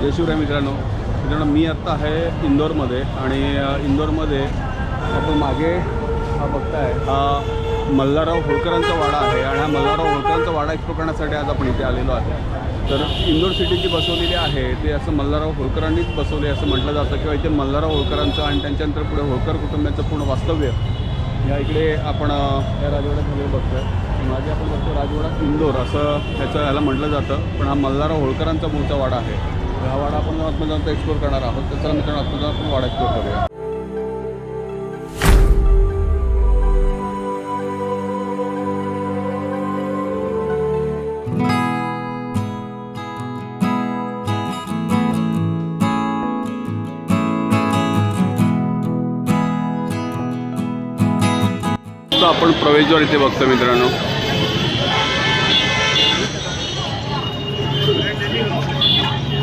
जय शिवराय मित्रांनो. मित्रांनो मी आत्ता आहे इंदोरमध्ये आणि इंदोरमध्ये आपण मागे हा बघताय हा मल्हारराव होळकरांचा वाडा आहे आणि हा मल्हारराव होळकरांचा वाडा एक्सप्लोर करण्यासाठी आज आपण इथे आलेलो आहे. तर इंदोर सिटी जी बसवलेली आहे ते असं मल्हारराव होळकरांनीच बसवले असं म्हटलं जातं किंवा इथे मल्हारराव होळकरांचं आणि त्यांच्यानंतर पुढे होळकर कुटुंबाचं पूर्ण वास्तव्य या इकडे आपण या राजवाड्यात झालेलं बघतोय. मागे आपण बघतो राजवाडा इंदोर असं ह्याचं ह्याला म्हटलं जातं पण हा मल्हारराव होळकरांचा मूळचा वाडा आहे. वाडा आपण आत्मजांत एक्सप्लोर करणार आहोत. तर चला मित्रांनो आत्मजांत आपण वाडा एक्सप्लोर करूया. आपण प्रवेशद्वार इथे बघतो मित्रांनो.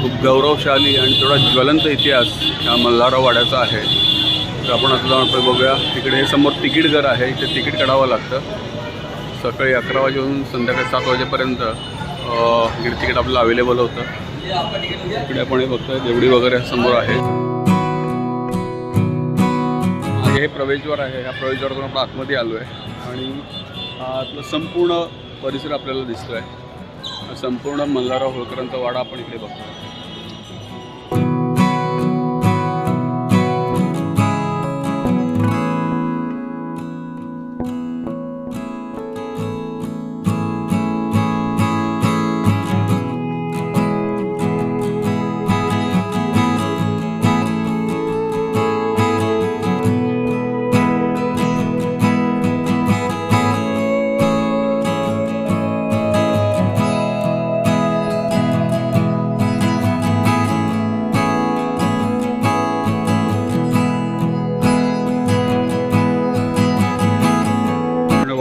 खूप गौरवशाली आणि थोडा ज्वलंत इतिहास ह्या मल्हारराव वाड्याचा आहे. तर आपण आता जाऊन आपण बघूया. तिकडे हे समोर तिकीट घर आहे. इथे तिकीट काढावं लागतं. सकाळी अकरा वाजेहून संध्याकाळी सात वाजेपर्यंत इकडे तिकीट आपलं अवेलेबल होतं. इकडे आपण हे बघतोय. देवडी वगैरे समोर आहे. हे प्रवेशद्वार आहे. ह्या प्रवेशद्वारातून आपण आतमध्ये आलो आहे आणि हा आतला संपूर्ण परिसर आपल्याला दिसतो आहे संपूर्ण मल्हारराव होळकरांचा वाडा आपण इकडे बघतो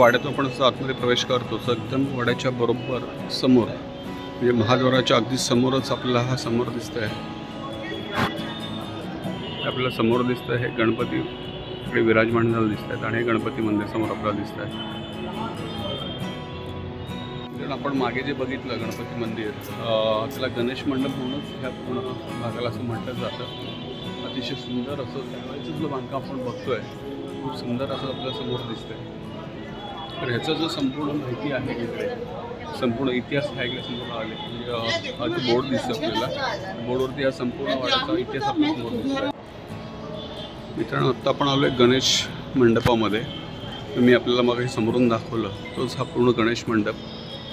वाड्यातून आपण जसं आतमध्ये प्रवेश करतो तर एकदम वाड्याच्या बरोबर समोर म्हणजे महाद्वाराच्या अगदी समोरच आपल्याला हा समोर दिसत आहे आपल्याला समोर दिसतं आहे हे गणपती इकडे विराजमान झालं दिसत आहेत आणि हे गणपती मंदिर समोर आपल्याला दिसत आहे कारण आपण मागे जे बघितलं गणपती मंदिर त्याला गणेश मंडप म्हणूनच ह्या पूर्ण भागाला असं म्हटलं जातं. अतिशय सुंदर असं त्यावेळेचं जो बांधकाम आपण बघतोय खूप सुंदर असं आपल्यासमोर दिसतंय. तर ह्याचं जो संपूर्ण माहिती आहे इकडे संपूर्ण इतिहास आहे इकडे समोर आले म्हणजे हा जो बोर्ड दिसतो आपल्याला बोर्डवरती हा संपूर्ण वाड्याचा इतिहास आपल्यासमोर दिसतोय. मित्रांनो आत्ता आपण आलो आहे गणेश मंडपामध्ये. मी आपल्याला मग हे समोरून दाखवलं तोच हा पूर्ण गणेश मंडप.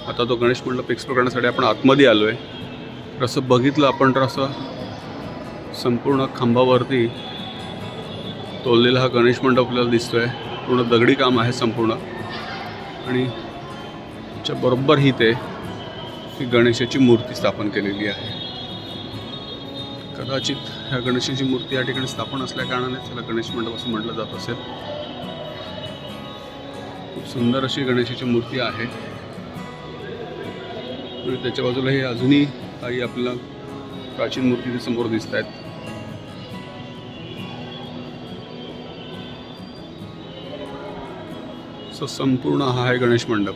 आता तो गणेश मंडप एक्सप्लोर करण्यासाठी आपण आतमध्ये आलो आहे तर असं बघितलं आपण तर असं संपूर्ण खांबावरती तोललेला हा गणेश मंडप आपल्याला दिसतो आहे पूर्ण दगडी काम आहे संपूर्ण. आणि त्याच्या बरोबर ही ते ही गणेशाची मूर्ती स्थापन केलेली आहे. कदाचित ह्या गणेशाची मूर्ती या ठिकाणी स्थापन असल्या कारणाने त्याला गणेश मंडप असं म्हटलं जात असेल. खूप सुंदर अशी गणेशाची मूर्ती आहे. आणि त्याच्या बाजूला हे अजूनही काही आपल्याला प्राचीन मूर्ती समोर दिसत आहेत असं संपूर्ण हा आहे गणेश मंडप.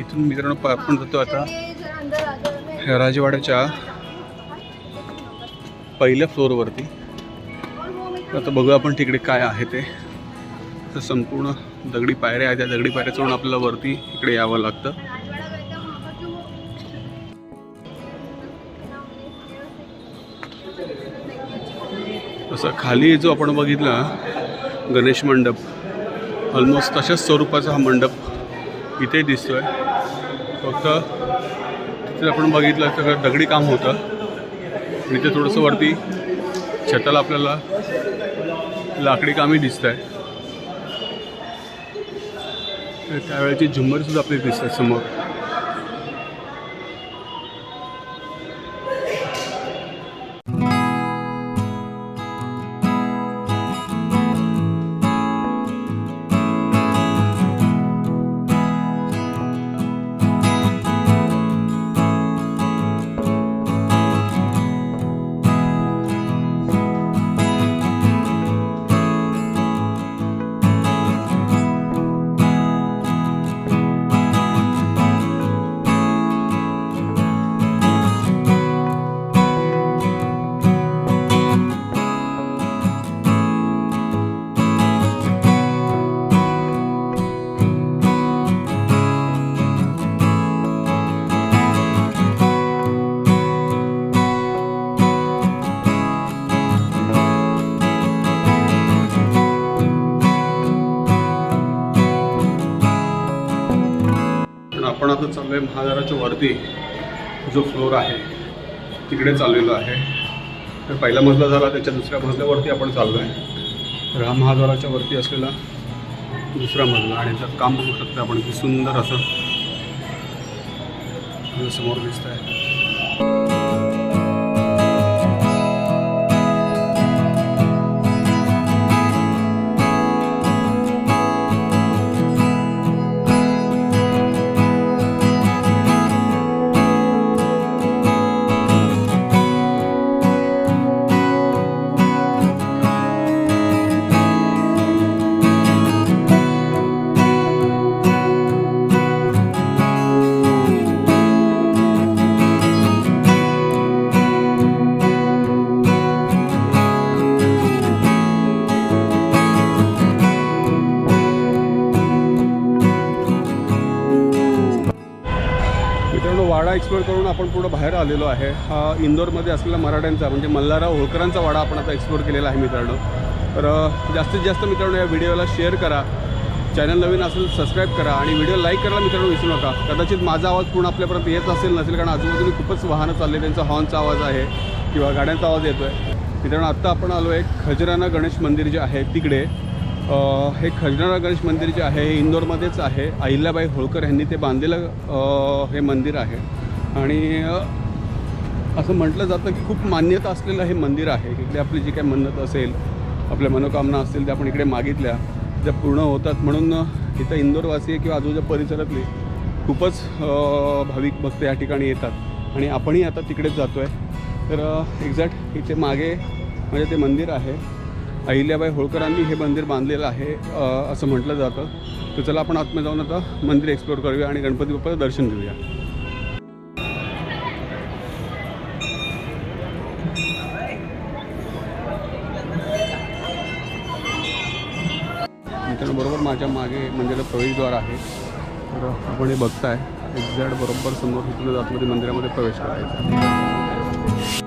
इथून मित्रांनो आपण जातो आता राजवाड्याच्या पहिल्या फ्लोअरवरती आता बघू आपण तिकडे काय आहे ते. तर संपूर्ण दगडी पायऱ्या आहेत. त्या दगडी पायऱ्या चढून आपल्याला वरती इकडे यावं लागतं. तसं खाली जो आपण बघितला गणेश मंडप ऑलमोस्ट तशाच स्वरूपाचा हा मंडप इथे दिसतोय. फक्त तिथे आपण बघितलं तर दगडी काम होतं. आणि इथे थोडंसं वरती छताला आपल्याला लाकडी कामही दिसत आहे त्यावेळेची झुंबर सुद्धा आपल्याला दिसत आहे आपण आता चाललो आहे महादाराच्या वरती जो फ्लोर आहे तिकडे चाललेलो आहे. तर पहिला मजला झाला त्याच्या दुसऱ्या मजल्यावरती आपण चाललो आहे तर हा महाद्वाराच्या वरती असलेला दुसरा मजला आणि त्यात काम बघू शकतो आपण की सुंदर असं समोर दिसत आहे एक्सप्लोर करून आपण पुढं बाहेर आलेलो आहे. हा इंदोरमध्ये असलेला मराठ्यांचा म्हणजे मल्हारराव होळकरांचा वाडा आपण आता एक्सप्लोर केलेला आहे मित्रांनो. तर जास्तीत जास्त मित्रांनो या व्हिडिओला शेअर करा. चॅनल नवीन असेल सबस्क्राईब करा आणि व्हिडिओ लाईक करायला मित्रांनो विसरू नका. कदाचित माझा आवाज पूर्ण आपल्यापर्यंत येत असेल नसेल कारण आजूबाजूने खूपच वाहनं चालले त्यांचा हॉर्नचा आवाज आहे किंवा गाड्यांचा आवाज येतो आहे मित्रांनो आत्ता आपण आलो आहे खजराना गणेश मंदिर जे आहे तिकडे. हे खजराना गणेश मंदिर जे आहे हे इंदोरमध्येच आहे. अहिल्याबाई होळकर यांनी ते बांधलेलं हे मंदिर आहे. आणि असं म्हटलं जातं की खूप मान्यता असलेलं हे मंदिर आहे. इकडे आपली जी काही मन्नत असेल आपल्या मनोकामना असतील त्या आपण इकडे मागितल्या त्या पूर्ण होतात म्हणून इथं इंदोरवासी किंवा आजूबाजूच्या परिसरातली खूपच भाविक भक्त या ठिकाणी येतात. आणि आपणही आता तिकडेच जातो आहे तर एक्झॅक्ट इथे मागे म्हणजे ते मंदिर आहे. अहिल्याबाई होळकरांनी हे मंदिर बांधलेलं आहे असं म्हटलं जातं. तर चला आपण आतमध्ये जाऊन आता मंदिर एक्सप्लोर करूया आणि गणपती बाप्पाचं दर्शन घेऊया. त्याच्याबरोबर माझ्या मागे मंदिराला प्रवेशद्वार आहे. तर आपण हे बघताय. एक्झॅक्ट बरोबर समोर तिथून आतमध्ये मंदिरामध्ये प्रवेश करायचा.